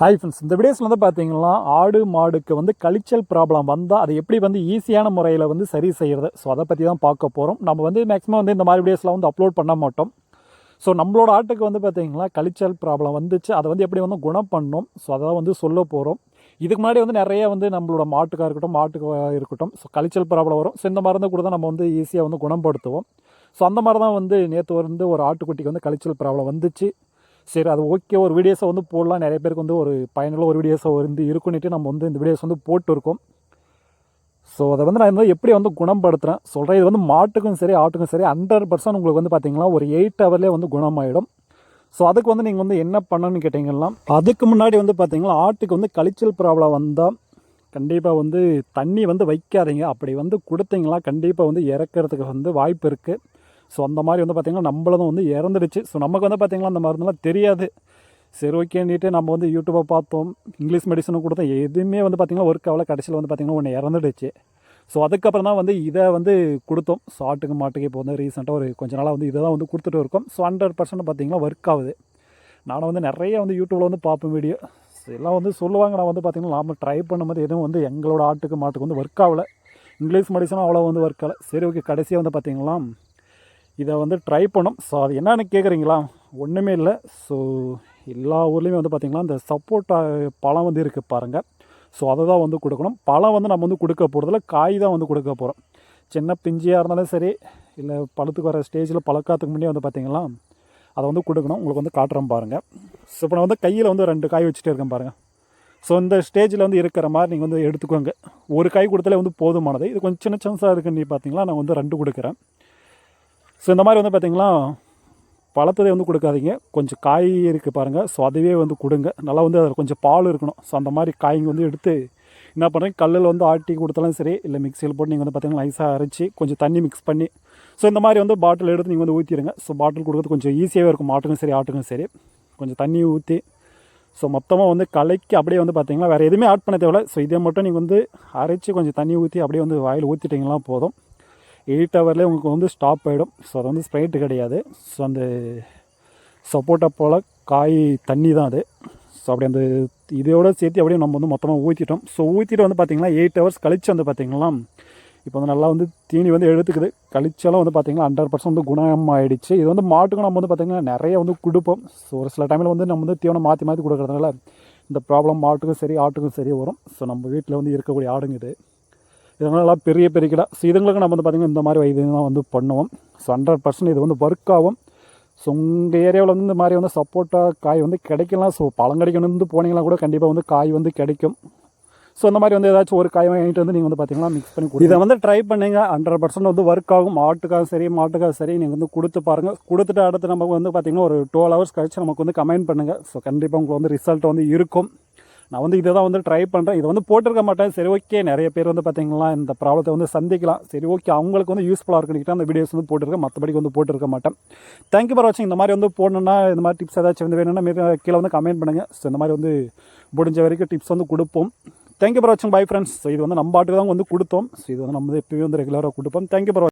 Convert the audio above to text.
Hi friends இந்த வீடியோஸில் வந்து பார்த்தீங்கன்னா ஆடு மாடுக்கு வந்து கழிச்சல் ப்ராப்ளம் வந்தால் அதை எப்படி வந்து ஈஸியான முறையில் வந்து சரி செய்கிறது ஸோ அதை பற்றி தான் பார்க்க போகிறோம் நம்ம வந்து மேக்ஸிமம் வந்து இந்த மாதிரி வீடியோஸ்லாம் வந்து அப்லோட் பண்ண மாட்டோம். ஸோ நம்மளோட ஆட்டுக்கு வந்து பார்த்திங்கன்னா கழிச்சல் ப்ராப்ளம் வந்துச்சு. அதை வந்து எப்படி வந்து குணம் பண்ணோம்? ஸோ அதை வந்து சொல்ல போகிறோம் இதுக்கு முன்னாடி வந்து நிறைய வந்து நம்மளோட மாட்டுக்காக இருக்கட்டும் மாட்டுக்காக இருக்கட்டும் ஸோ கழிச்சல் ப்ராப்ளம் வரும். ஸோ இந்த மருந்து கூட தான் நம்ம வந்து ஈஸியாக வந்து குணப்படுத்துவோம். ஸோ அந்த மாதிரி தான் வந்து நேற்று வந்து ஒரு ஆட்டுக்குட்டிக்கு வந்து கழிச்சல் ப்ராப்ளம் வந்துச்சு. சரி அது ஓகே ஒரு வீடியோஸை வந்து போடலாம். நிறைய பேருக்கு வந்து ஒரு பயனுள்ள ஒரு வீடியோஸை வந்து இருக்குன்னுட்டு நம்ம வந்து இந்த வீடியோஸ் வந்து போட்டிருக்கோம். ஸோ அதை வந்து நான் வந்து எப்படி வந்து குணப்படுத்துகிறேன் சொல்கிறேன் இது வந்து மாட்டுக்கும் சரி ஆட்டுக்கும் சரி ஹண்ட்ரட் பர்சன்ட் உங்களுக்கு வந்து பார்த்திங்கன்னா ஒரு எயிட் ஹவர்லேயே வந்து குணமாயிடும். ஸோ அதுக்கு வந்து நீங்கள் வந்து என்ன பண்ணணும்னு கேட்டிங்கன்னா அதுக்கு முன்னாடி வந்து பார்த்திங்கன்னா ஆட்டுக்கு வந்து கழிச்சல் ப்ராப்ளம் வந்தால் கண்டிப்பாக வந்து தண்ணி வந்து வைக்காதீங்க. அப்படி வந்து கொடுத்தீங்களா கண்டிப்பாக வந்து இறக்கிறதுக்கு வந்து வாய்ப்பு இருக்குது ஸோ அந்த மாதிரி வந்து பார்த்திங்கன்னா நம்மளதும் வந்து இறந்துடுச்சு. ஸோ நமக்கு வந்து பார்த்திங்கன்னா அந்த மருந்துலாம் தெரியாது. சரி ஓகேன்னுட்டு நம்ம வந்து யூடியூப்பை பார்த்தோம். இங்கிலீஷ் மெடிசனும் கொடுத்தோம். எதுவுமே வந்து பார்த்திங்கன்னா ஒர்க் ஆகல கடைசியில் வந்து பார்த்திங்கன்னா ஒன்று இறந்துடுச்சு. ஸோ அதுக்கப்புறம் தான் வந்து இதை வந்து கொடுத்தோம். ஸோ ஆட்டுக்கு மாட்டுக்கு இப்போ வந்து ரீசெண்டாக ஒரு கொஞ்ச நாளாக வந்து இதை தான் வந்து கொடுத்துட்டு இருக்கோம். ஸோ ஹண்ட்ரட் பர்சன்ட் பார்த்திங்கன்னா ஒர்க் ஆகுது. நானும் வந்து நிறைய வந்து யூடியூப்பில் வந்து பார்ப்பேன் வீடியோ எல்லாம் வந்து சொல்லுவாங்க. நான் வந்து பார்த்திங்கன்னா நாம் ட்ரை பண்ணும்போது எதுவும் வந்து எங்களோட ஆட்டுக்கு மாட்டுக்கு வந்து ஒர்க் ஆகலை. இங்கிலீஷ் மெடிசனும் அவ்வளோ வந்து ஒர்க் ஆகலை. சரி ஓகே கடைசியாக வந்து பார்த்திங்கன்னா இதை வந்து ட்ரை பண்ணோம். ஸோ அது என்னென்னு கேட்குறீங்களா ஒன்றுமே இல்லை. ஸோ எல்லா ஊர்லேயுமே வந்து பார்த்திங்கன்னா இந்த சப்போட்டா பழம் வந்து இருக்குது பாருங்கள் ஸோ அதை தான் வந்து கொடுக்கணும். பழம் வந்து நம்ம வந்து கொடுக்க போகிறதில்ல காய் தான் வந்து கொடுக்க போகிறோம் சின்ன பிஞ்சியாக இருந்தாலும் சரி இல்லை பழத்துக்கு வர ஸ்டேஜில் பழக்காத்துக்கு முன்னே வந்து பார்த்திங்களா அதை வந்து கொடுக்கணும். உங்களுக்கு வந்து காட்டுறோம் பாருங்கள் ஸோ இப்போ நான் வந்து கையில் வந்து ரெண்டு காய் வச்சுட்டே இருக்கேன் பாருங்கள் ஸோ இந்த ஸ்டேஜில் வந்து இருக்கிற மாதிரி நீங்கள் வந்து எடுத்துக்கோங்க. ஒரு காய் கொடுத்தாலே வந்து போதுமானது. இது கொஞ்சம் சின்ன சின்னசாக இருக்குன்னு பார்த்தீங்களா நான் வந்து ரெண்டு கொடுக்குறேன். ஸோ இந்த மாதிரி வந்து பார்த்திங்களா பழத்ததே வந்து கொடுக்காதீங்க. கொஞ்சம் காய் இருக்குது பாருங்கள் ஸோ அதுவே வந்து கொடுங்க. நல்லா வந்து அதில் கொஞ்சம் பால் இருக்கணும். ஸோ அந்த மாதிரி காய்ங்க வந்து எடுத்து என்ன பண்ணுறீங்க கல்லில் வந்து ஆட்டி கொடுத்தாலும் சரி இல்லை மிக்சியில் போட்டு நீங்கள் வந்து பார்த்திங்கன்னா நைஸாக அரைச்சி கொஞ்சம் தண்ணி மிக்ஸ் பண்ணி ஸோ இந்த மாதிரி வந்து பாட்டில் எடுத்து நீங்கள் வந்து ஊற்றிடுங்க ஸோ பாட்டில் கொடுக்குறது கொஞ்சம் ஈஸியாகவே இருக்கும். மாட்டுக்கும் சரி ஆட்டுக்கும் சரி. கொஞ்சம் தண்ணி ஊற்றி ஸோ மொத்தமாக வந்து கலைக்கு அப்படியே வந்து பார்த்திங்கன்னா வேறு எதுவுமே ஆட் பண்ண தேவையில்ல. ஸோ இதை மட்டும் நீங்கள் வந்து அரைச்சி கொஞ்சம் தண்ணி ஊற்றி அப்படியே வந்து வாயில் ஊற்றிட்டிங்கன்னா போதும். எயிட் ஹவர்லேயே உங்களுக்கு வந்து ஸ்டாப் ஆகிடும் ஸோ அது வந்து ஸ்ப்ரைட்டு கிடையாது. ஸோ அந்த சப்போட்டா போல் காய் தண்ணி தான் அது. ஸோ அப்படி அந்த இதோட சேர்த்து அப்படியே நம்ம வந்து மொத்தமாக ஊற்றிட்டோம் ஸோ ஊற்றிட்டு வந்து பார்த்திங்கன்னா எயிட் ஹவர்ஸ் கழிச்சு வந்து பார்த்திங்கன்னா இப்போ வந்து நல்லா வந்து தீனி வந்து எடுத்துக்குது. கழிச்சாலும் வந்து பார்த்திங்கன்னா ஹண்ட்ரட் பர்சன்ட் வந்து குணம் ஆகிடுச்சு இது வந்து மாட்டுக்கும் நம்ம வந்து பார்த்திங்கன்னா நிறைய வந்து கொடுப்போம். ஸோ ஒரு சில டைமில் வந்து நம்ம வந்து தீவனம் மாற்றி மாற்றி கொடுக்குறதுனால இந்த ப்ராப்ளம் மாட்டுக்கும் சரி ஆட்டுக்கும் சரி வரும். ஸோ நம்ம வீட்டில் வந்து இருக்கக்கூடிய ஆடுங்க இது. இதனால பெரிய பெரிய கிடா. ஸோ இதுங்களுக்கு நம்ம வந்து பார்த்திங்கன்னா இந்த மாதிரி வைத்தியம் வந்து பண்ணுவோம். ஸோ ஹண்ட்ரட் பர்சன்ட் இது வந்து ஒர்க் ஆகும். ஸோ உங்கள் ஏரியாவில் வந்து இந்த மாதிரி வந்து சப்போட்டா காய் வந்து கிடைக்கலாம். ஸோ பழம் கிடைக்கணும்னு போனீங்கன்னா கூட கண்டிப்பாக வந்து காய் வந்து கிடைக்கும். ஸோ இந்த மாதிரி வந்து ஏதாச்சும் ஒரு காய் வாங்கிட்டு வந்து நீங்கள் வந்து பார்த்தீங்கன்னா மிக்ஸ் பண்ணி இதை வந்து ட்ரை பண்ணுங்க. ஹண்ட்ரட் பர்சன்ட் வந்து ஒர்க் ஆகும். ஆட்டுக்காக சரி மாட்டுக்காக சரி நீங்கள் வந்து கொடுத்து பாருங்கள் கொடுத்துட்டு அடுத்து நமக்கு வந்து பார்த்திங்கன்னா ஒரு டுவெல் ஹவர்ஸ் கழிச்சு நமக்கு வந்து கமெண்ட் பண்ணுங்கள் ஸோ கண்டிப்பாக உங்களுக்கு வந்து ரிசல்ட் வந்து இருக்கும். நான் வந்து இதை தான் வந்து ட்ரை பண்ணுறேன் இதை வந்து போட்டிருக்க மாட்டேன். சரி ஓகே நிறைய பேர் வந்து பார்த்தீங்களா இந்த ப்ராப்ளத்தை வந்து சந்திக்கலாம். சரி ஓகே அவங்களுக்கு வந்து யூஸ்ஃபுல்லாக இருக்குன்னு அந்த வீடியோஸ் வந்து போட்டிருக்கேன். மற்றபடிக்கு வந்து போட்டிருக்க மாட்டேன். தேங்க்யூ ஃபார் வாட்சிங் இந்த மாதிரி வந்து போடணுன்னா இந்த மாதிரி டிப்ஸ் ஏதாச்சும் வந்து வேணும்னா மீது கீழே வந்து கமெண்ட் பண்ணுங்கள் ஸோ இந்த மாதிரி வந்து முடிஞ்ச வரைக்கும் டிப்ஸ் வந்து கொடுப்போம். தேங்க்யூ ஃபார் வாட்சிங் பை ஃப்ரெண்ட்ஸ் ஸோ இது வந்து நம்ம பாட்டுக்கு தான் வந்து கொடுத்தோம். ஸோ இது வந்து நம்ம எப்பயுமே வந்து ரெகுலராக கொடுப்போம். Thank you for